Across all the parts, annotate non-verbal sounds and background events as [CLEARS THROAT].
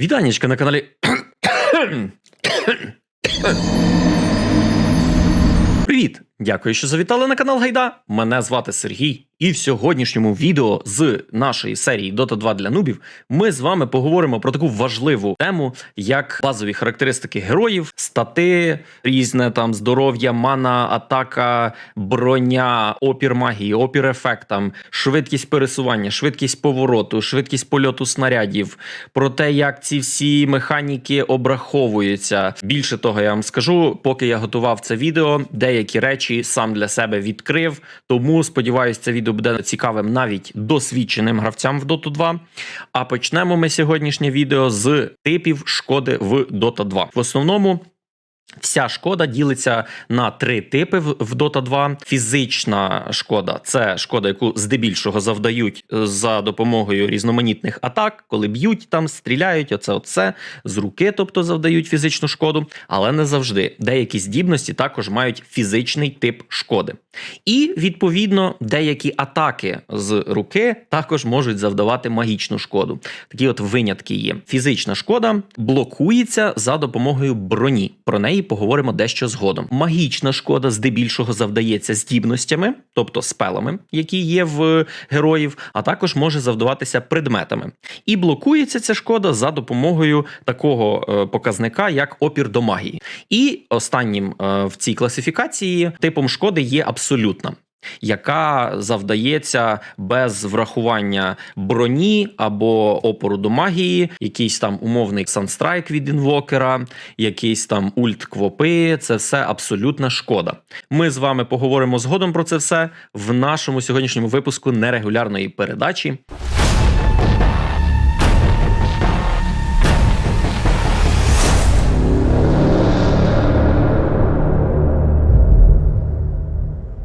Вітанечка на каналі. Привіт! Дякую, що завітали на канал Гайда. Мене звати Сергій, і в сьогоднішньому відео з нашої серії Dota 2 для нубів ми з вами поговоримо про таку важливу тему, як базові характеристики героїв, стати, різне там здоров'я, мана, атака, броня, опір магії, опір ефектам, швидкість пересування, швидкість повороту, швидкість польоту снарядів, про те, як ці всі механіки обраховуються. Більше того, я вам скажу, поки я готував це відео, деякі речі сам для себе відкрив. Тому сподіваюся, це відео буде цікавим навіть досвідченим гравцям в Dota 2. А почнемо ми сьогоднішнє відео з типів шкоди в Dota 2. В основному. Вся шкода ділиться на три типи в Dota 2. Фізична шкода це шкода, яку здебільшого завдають е, за допомогою різноманітних атак, коли б'ють там, стріляють. Оце оце з руки, тобто завдають фізичну шкоду, але не завжди. Деякі здібності також мають фізичний тип шкоди. І відповідно деякі атаки з руки також можуть завдавати магічну шкоду. Такі от винятки є. Фізична шкода блокується за допомогою броні. Про неї поговоримо дещо згодом. Магічна шкода здебільшого завдається здібностями, тобто спелами, які є в героїв, а також може завдаватися предметами. І блокується ця шкода за допомогою такого е, показника, як опір до магії. І останнім е, в цій класифікації типом шкоди є абсолютна. Яка завдається без врахування броні або опору до магії, якийсь там умовний санстрайк від інвокера, якийсь там ульт квопи. Це все абсолютна шкода. Ми з вами поговоримо згодом про це все в нашому сьогоднішньому випуску нерегулярної передачі.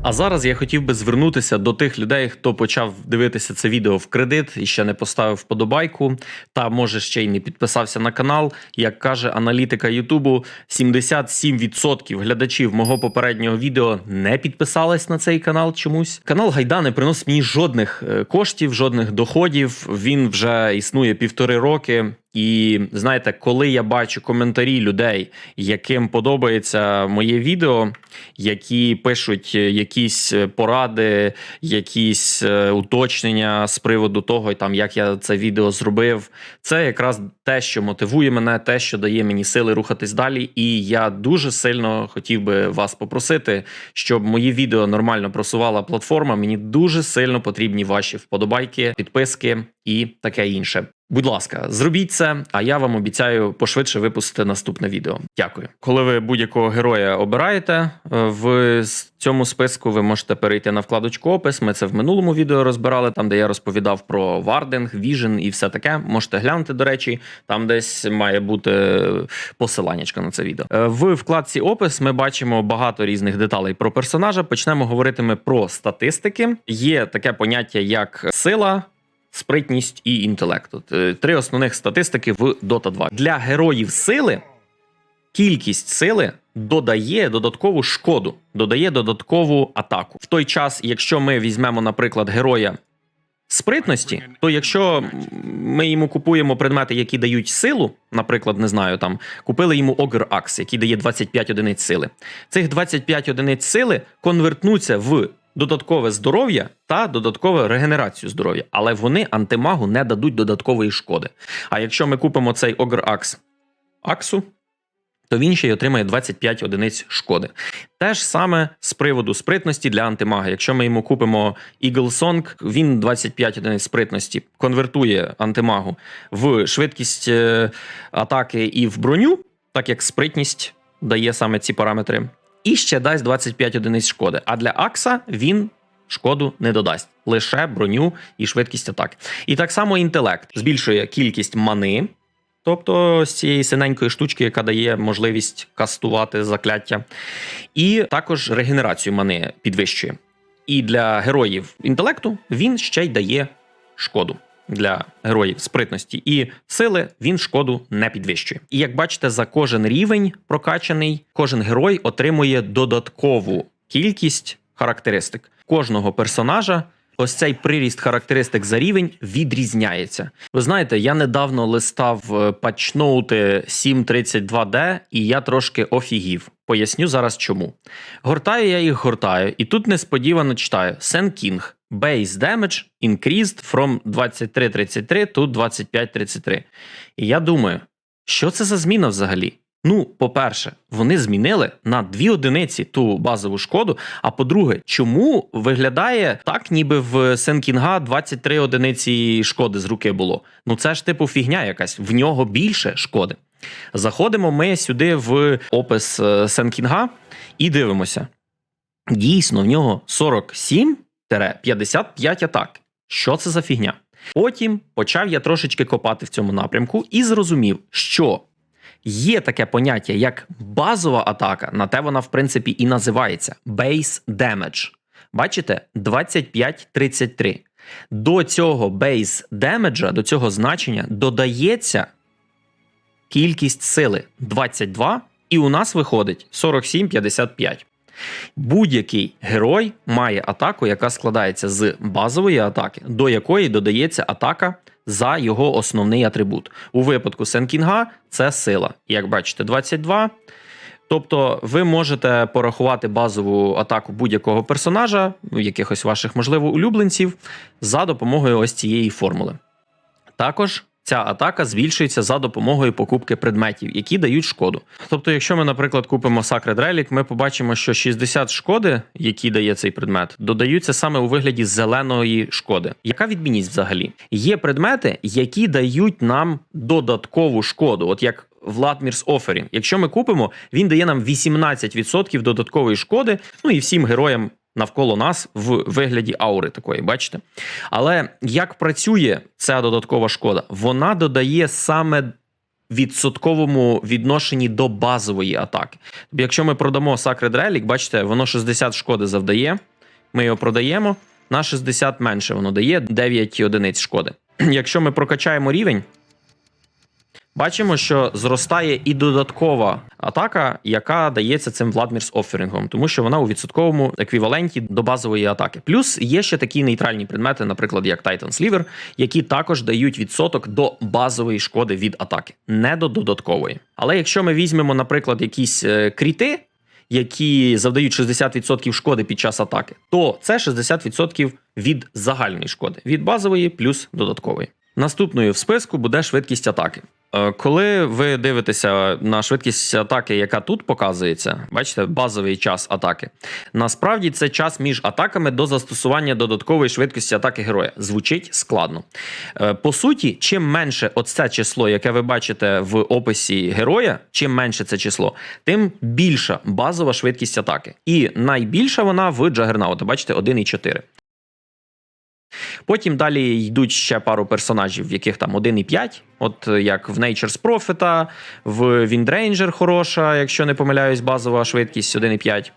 А зараз я хотів би звернутися до тих людей, хто почав дивитися це відео в кредит і ще не поставив вподобайку, та може ще й не підписався на канал. Як каже аналітика Ютубу, 77% глядачів мого попереднього відео не підписались на цей канал чомусь. Канал Гайда не приносить мені жодних е, коштів, жодних доходів. Він вже існує півтори роки. І знаєте, коли я бачу коментарі людей, яким подобається моє відео, які пишуть е, якісь поради, якісь е, уточнення з приводу того, там як я це відео зробив, це якраз те, що мотивує мене, те, що дає мені сили рухатись далі. І я дуже сильно хотів би вас попросити, щоб мої відео нормально просувала платформа. Мені дуже сильно потрібні ваші вподобайки, підписки і таке інше. Будь ласка, зробіть це, а я вам обіцяю пошвидше випустити наступне відео. Дякую. Коли ви будь-якого героя обираєте е, в цьому списку, ви можете перейти на вкладочку опис. Ми це в минулому відео розбирали, там де я розповідав про вардинг, віжен і все таке. Можете глянути, до речі, там десь має бути посиланнячка на це відео. Е, В вкладці опис ми бачимо багато різних деталей про персонажа. Почнемо говорити ми про статистики. Є таке поняття як сила спритність і інтелект. От, е, Три основних статистики в Dota 2. Для героїв сили кількість сили додає додаткову шкоду, додає додаткову атаку. В той час, якщо ми візьмемо, наприклад, героя. Спритності, то якщо ми йому купуємо предмети, які дають силу, наприклад, не знаю, там купили йому Ogre Axe, який дає 25 одиниць сили. Цих 25 одиниць сили конвертнуться в додаткове здоров'я та додаткову регенерацію здоров'я, але вони антимагу не дадуть додаткової шкоди. А якщо ми купимо цей Ogre Axe Аксу, то він ще й отримає 25 одиниць шкоди. Те ж саме з приводу спритності для антимага. Якщо ми йому купимо Eagle Song, він 25 одиниць спритності конвертує антимагу в швидкість е, атаки і в броню, так як спритність дає саме ці параметри і ще дасть 25 одиниць шкоди. А для Акса він шкоду не додасть лише броню і швидкість атаки. І так само інтелект збільшує кількість мани. Тобто з цієї синенької штучки, яка дає можливість кастувати закляття, і також регенерацію мани підвищує. І для героїв інтелекту він ще й дає шкоду для героїв спритності і сили він шкоду не підвищує. І як бачите, за кожен рівень прокачаний, кожен герой отримує додаткову кількість характеристик. Кожного персонажа ось цей приріст характеристик за рівень відрізняється. Ви знаєте, я недавно листав е, патчноути 732D, і я трошки офігів. Поясню зараз чому. Гортаю я їх гортаю, і тут несподівано читаю Sen King. Base damage increased from 23.33 to 25.33. І я думаю, що це за зміна взагалі? Ну, по-перше, вони змінили на дві одиниці ту базову шкоду. А по-друге, чому виглядає так, ніби в Сенкінга 23 одиниці шкоди з руки було? Ну це ж типу фігня якась, в нього більше шкоди. Заходимо ми сюди в опис е, Сенкінга і дивимося. Дійсно, в нього 47-55 атак. Що це за фігня? Потім почав я трошечки копати в цьому напрямку і зрозумів, що є таке поняття, як базова атака, на те вона, в принципі, і називається Base Damage. Бачите, 25-33. До цього base damage, до цього значення додається кількість сили 22, і у нас виходить 47-55. Будь-який герой має атаку, яка складається з базової атаки, до якої додається атака за його основний атрибут. У випадку Сенкінга це сила. Як бачите, 22. Тобто ви можете порахувати базову атаку будь-якого персонажа, якихось ваших, можливо, улюбленців, за допомогою ось цієї формули. Також ця атака збільшується за допомогою покупки предметів, які дають шкоду. Тобто, якщо ми, наприклад, купимо Sacred Relic, ми побачимо, що 60 шкоди, які дає цей предмет, додаються саме у вигляді зеленої шкоди. Яка відмінність взагалі? Є предмети, які дають нам додаткову шкоду, от як Владмірс Offering. Якщо ми купимо, він дає нам 18% додаткової шкоди, ну і всім героям навколо нас в вигляді аури такої, бачите? Але як працює ця додаткова шкода? Вона додає саме відсотковому відношенні до базової атаки. Тобто, якщо ми продамо Sacred Relic, бачите, воно 60 шкоди завдає. Ми його продаємо. На 60 менше воно дає 9 одиниць шкоди. [CLEARS THROAT] Якщо ми прокачаємо рівень, бачимо, що зростає і додаткова атака, яка дається цим Владмірс Офферінгом, тому що вона у відсотковому еквіваленті до базової атаки. Плюс є ще такі нейтральні предмети, наприклад, як Titan Sliver, які також дають відсоток до базової шкоди від атаки, не до додаткової. Але якщо ми візьмемо, наприклад, якісь е, кріти. Які завдають 60% шкоди під час атаки, то це 60% від загальної шкоди, від базової плюс додаткової. Наступною в списку буде швидкість атаки. Е, Коли ви дивитеся на швидкість атаки, яка тут показується, бачите, базовий час атаки. Насправді це час між атаками до застосування додаткової швидкості атаки героя. Звучить складно. Е, По суті, чим менше оце число, яке ви бачите в описі героя, чим менше це число, тим більша базова швидкість атаки. І найбільша вона в Джагернаута, бачите, 1,4. Потім далі йдуть ще пару персонажів, в яких там 1,5, от як в Nature's Prophet, в Windranger хороша, якщо не помиляюсь, базова швидкість 1,5.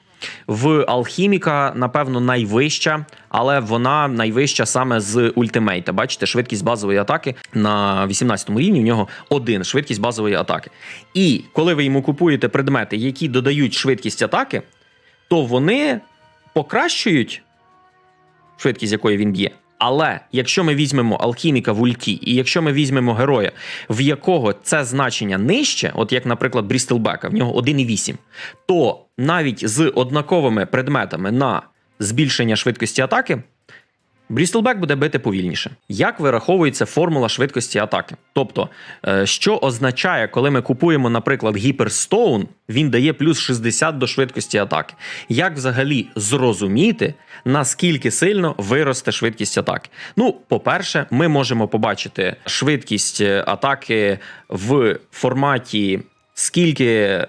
В Алхіміка, напевно, найвища, але вона найвища саме з ультимейта. Бачите, швидкість базової атаки на 18 рівні в нього один швидкість базової атаки. І коли ви йому купуєте предмети, які додають швидкість атаки, то вони покращують швидкість, якої він б'є. Але якщо ми візьмемо алхіміка в ульті, і якщо ми візьмемо героя, в якого це значення нижче, от як, наприклад, Брістелбека, в нього 1,8, то навіть з однаковими предметами на збільшення швидкості атаки. Брістелбек буде бити повільніше. Як вираховується формула швидкості атаки? Тобто, е, що означає, коли ми купуємо, наприклад, Гіперстоун, він дає плюс 60 до швидкості атаки. Як взагалі зрозуміти, наскільки сильно виросте швидкість атаки? Ну, по-перше, ми можемо побачити швидкість е, атаки в форматі, скільки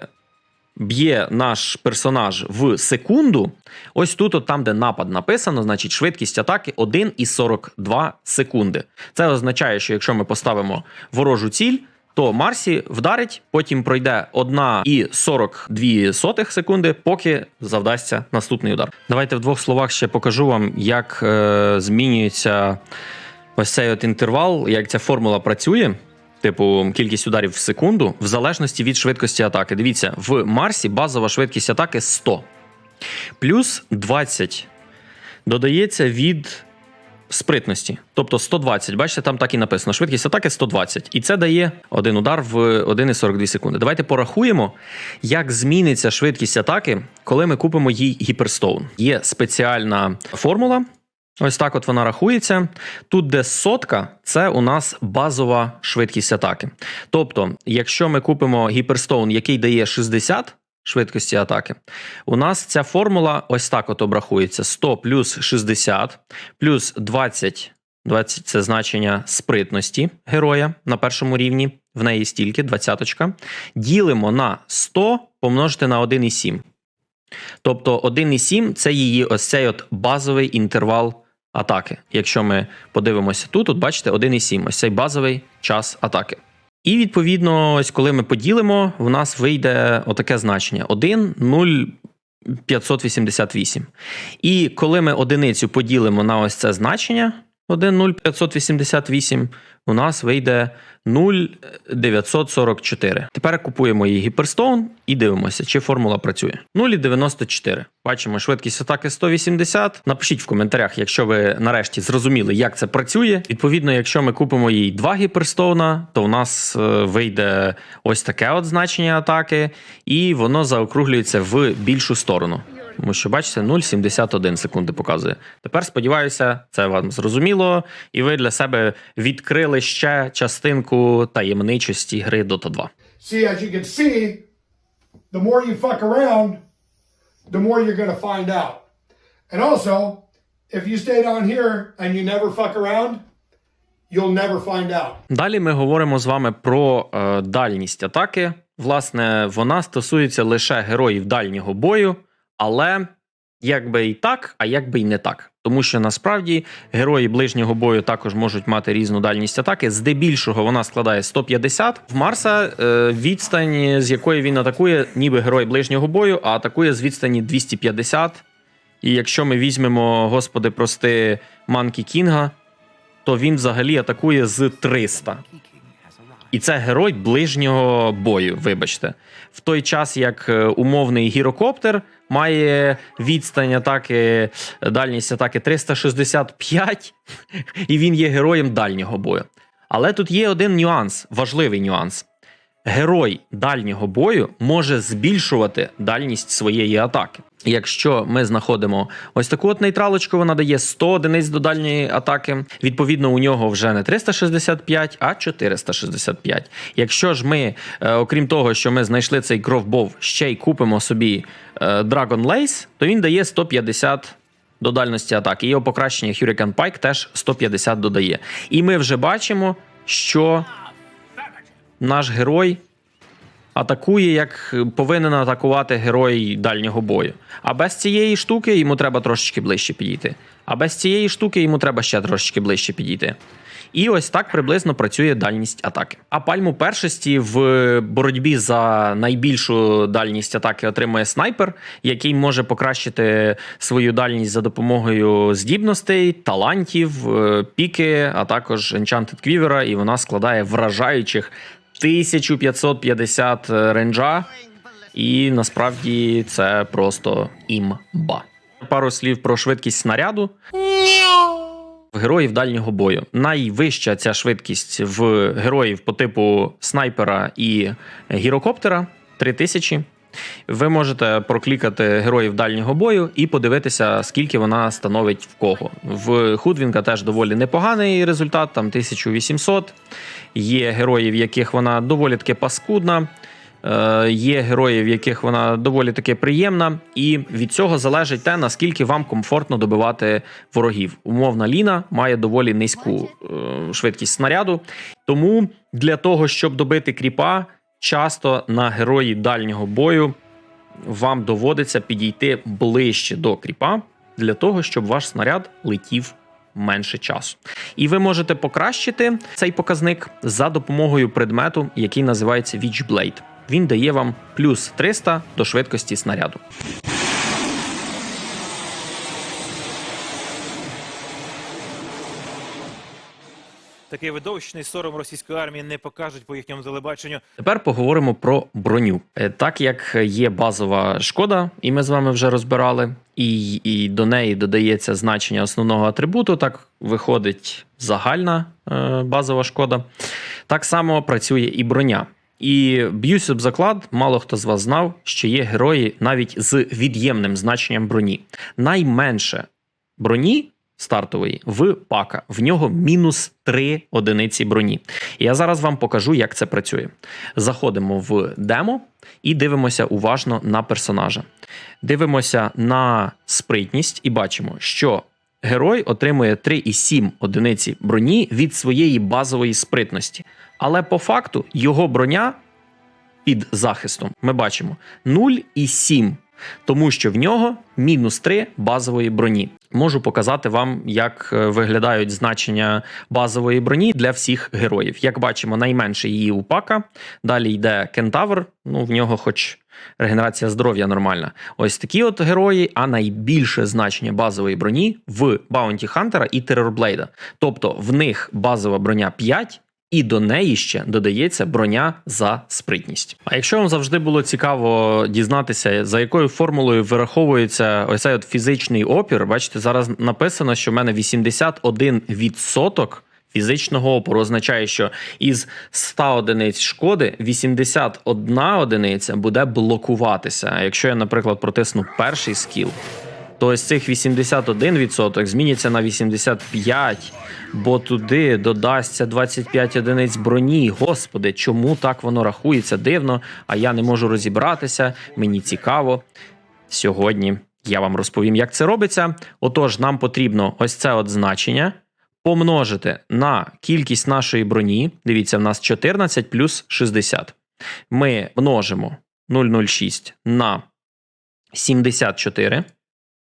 б'є наш персонаж в секунду. Ось тут, от там, де напад написано, значить швидкість атаки 1,42 секунди. Це означає, що якщо ми поставимо ворожу ціль. То Марсі вдарить, потім пройде 1,42 секунди, поки завдасться наступний удар. Давайте в двох словах ще покажу вам, як е, змінюється ось цей от інтервал, як ця формула працює. Типу, кількість ударів в секунду, в залежності від швидкості атаки. Дивіться, в Марсі базова швидкість атаки 100. Плюс 20 додається від спритності. Тобто 120. Бачите, там так і написано. Швидкість атаки 120. І це дає один удар в 1,42 секунди. Давайте порахуємо, як зміниться швидкість атаки, коли ми купимо їй гіперстоун. Є спеціальна формула. Ось так от вона рахується. Тут, де сотка, це у нас базова швидкість атаки. Тобто, якщо ми купимо гіперстоун, який дає 60 швидкості атаки, у нас ця формула ось так от обрахується: 100 плюс 60 плюс 20. 20 – це значення спритності героя на першому рівні. В неї стільки, двадцяточка. Ділимо на 100 помножити на 1,7. Тобто 1,7 це її ось цей от базовий інтервал атаки. Якщо ми подивимося тут, от бачите 1,7, ось цей базовий час атаки. І відповідно, ось коли ми поділимо, в нас вийде отаке значення: 1, 0, 588. І коли ми одиницю поділимо на ось це значення 1, 0, 588, у нас вийде 0,944. Тепер купуємо її гіперстоун і дивимося, чи формула працює. 0,94. Бачимо швидкість атаки 180. Напишіть в коментарях, якщо ви нарешті зрозуміли, як це працює. Відповідно, якщо ми купимо їй два гіперстоуна, то у нас е, вийде ось таке от значення атаки, і воно заокруглюється в більшу сторону. Тому що, бачите, 0,71 секунди показує. Тепер сподіваюся, це вам зрозуміло, і ви для себе відкрили ще частинку таємничості гри Dota 2. See, as you can see, the more you fuck around, the more you're going to find out. And also, if you stay down here and you never fuck around, you'll never find out. Далі ми говоримо з вами про е, дальність атаки. Власне, вона стосується лише героїв дальнього бою, але як би і так, а як би і не так. Тому що насправді герої ближнього бою також можуть мати різну дальність атаки. Здебільшого вона складає 150. В Марса е, відстань, з якої він атакує, ніби герой ближнього бою, а атакує з відстані 250. І якщо ми візьмемо, господи, прости, Манкі Кінга, то він взагалі атакує з 300. І це герой ближнього бою, вибачте. В той час, як е, умовний гірокоптер має відстань атаки, дальність атаки 365, і він є героєм дальнього бою. Але тут є один нюанс, важливий нюанс. Герой дальнього бою може збільшувати дальність своєї атаки. Якщо ми знаходимо ось таку от нейтралочку, вона дає 100 одиниць до дальньої атаки. Відповідно, у нього вже не 365, а 465. Якщо ж ми, е, окрім того, що ми знайшли цей кровбов, ще й купимо собі Dragon Lace, то він дає 150 до дальності атаки. Його покращення Hurricane Pike теж 150 додає. І ми вже бачимо, що наш герой атакує, як повинен атакувати герой дальнього бою. А без цієї штуки йому треба трошечки ближче підійти. А без цієї штуки йому треба ще трошечки ближче підійти. І ось так приблизно працює дальність атаки. А пальму першості в боротьбі за найбільшу дальність атаки отримує снайпер, який може покращити свою дальність за допомогою здібностей, талантів, е, піки, а також Enchanted Quiver, і вона складає вражаючих 1550 ренджа. І насправді це просто імба. Пару слів про швидкість снаряду. Героїв дальнього бою. Найвища ця швидкість в героїв по типу снайпера і гірокоптера 3000. Ви можете проклікати героїв дальнього бою і подивитися, скільки вона становить в кого. В Худвінка теж доволі непоганий результат, там 1800. Є герої, в яких вона доволі таки паскудна. Е, Є герої, в яких вона доволі таки приємна, і від цього залежить те, наскільки вам комфортно добивати ворогів. Умовна Ліна має доволі низьку е, швидкість снаряду. Тому для того, щоб добити кріпа, часто на герої дальнього бою вам доводиться підійти ближче до кріпа для того, щоб ваш снаряд летів менше часу. І ви можете покращити цей показник за допомогою предмету, який називається Witchblade. Він дає вам плюс 300 до швидкості снаряду. Такий видовищний сором російської армії не покажуть по їхньому телебаченню. Тепер поговоримо про броню. Е, Так як є базова шкода, і ми з вами вже розбирали, і, і до неї додається значення основного атрибуту, так виходить загальна е, базова шкода. Так само працює і броня. І б'юсь об заклад, мало хто з вас знав, що є герої навіть з від'ємним значенням броні. Найменше броні стартової в пака. В нього мінус 3 одиниці броні. Я зараз вам покажу, як це працює. Заходимо в демо і дивимося уважно на персонажа. Дивимося на спритність і бачимо, що герой отримує 3,7 одиниці броні від своєї базової спритності. Але по факту його броня під захистом ми бачимо 0,7, тому що в нього мінус 3 базової броні. Можу показати вам, як е, виглядають значення базової броні для всіх героїв. Як бачимо, найменше її у пака. Далі йде кентавр. Ну, в нього, хоч регенерація здоров'я нормальна. Ось такі от герої, а найбільше значення базової броні в Баунті Хантера і Терорблейда. Тобто в них базова броня 5. І до неї ще додається броня за спритність. А якщо вам завжди було цікаво дізнатися, за якою формулою вираховується ось цей от фізичний опір, бачите, зараз написано, що в мене 81% фізичного опору означає, що із 100 одиниць шкоди 81 одиниця буде блокуватися. Якщо я, наприклад, протисну перший скіл, то ось цих 81% зміняться на 85, бо туди додасться 25 одиниць броні. Господи, чому так воно рахується дивно? А я не можу розібратися. Мені цікаво. Сьогодні я вам розповім, як це робиться. Отож, нам потрібно ось це от значення помножити на кількість нашої броні. Дивіться, в нас 14 плюс 60. Ми множимо 0,06 на 74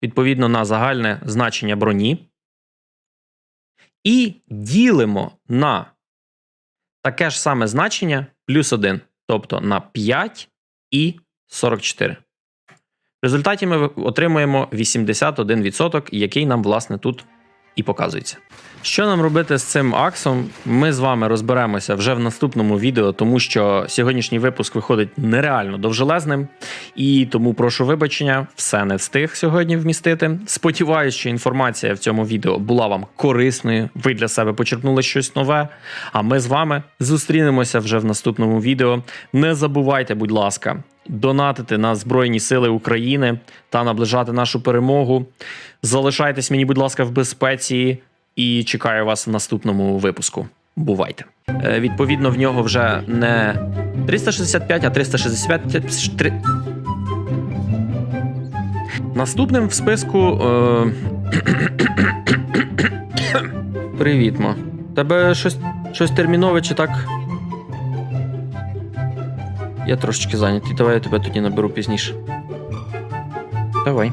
відповідно на загальне значення броні. І ділимо на таке ж саме значення плюс 1, тобто на 5 і 44. В результаті ми отримуємо 81%, який нам, власне, тут і показується. Що нам робити з цим аксом? Ми з вами розберемося вже в наступному відео, тому що сьогоднішній випуск виходить нереально довжелезним, і тому прошу вибачення, все не встиг сьогодні вмістити. Сподіваюсь, що інформація в цьому відео була вам корисною. Ви для себе почерпнули щось нове. А ми з вами зустрінемося вже в наступному відео. Не забувайте, будь ласка. Донатити на Збройні Сили України та наближати нашу перемогу. Залишайтесь мені, будь ласка, в безпеці і чекаю вас в наступному випуску. Бувайте. Е, відповідно, в нього вже не 365, а 365. Наступним в списку. Е... [COUGHS] Привіт. Тебе щось, щось термінове чи так? Я трошечки зайнятий. Давай я тебе тоді наберу пізніше. Давай.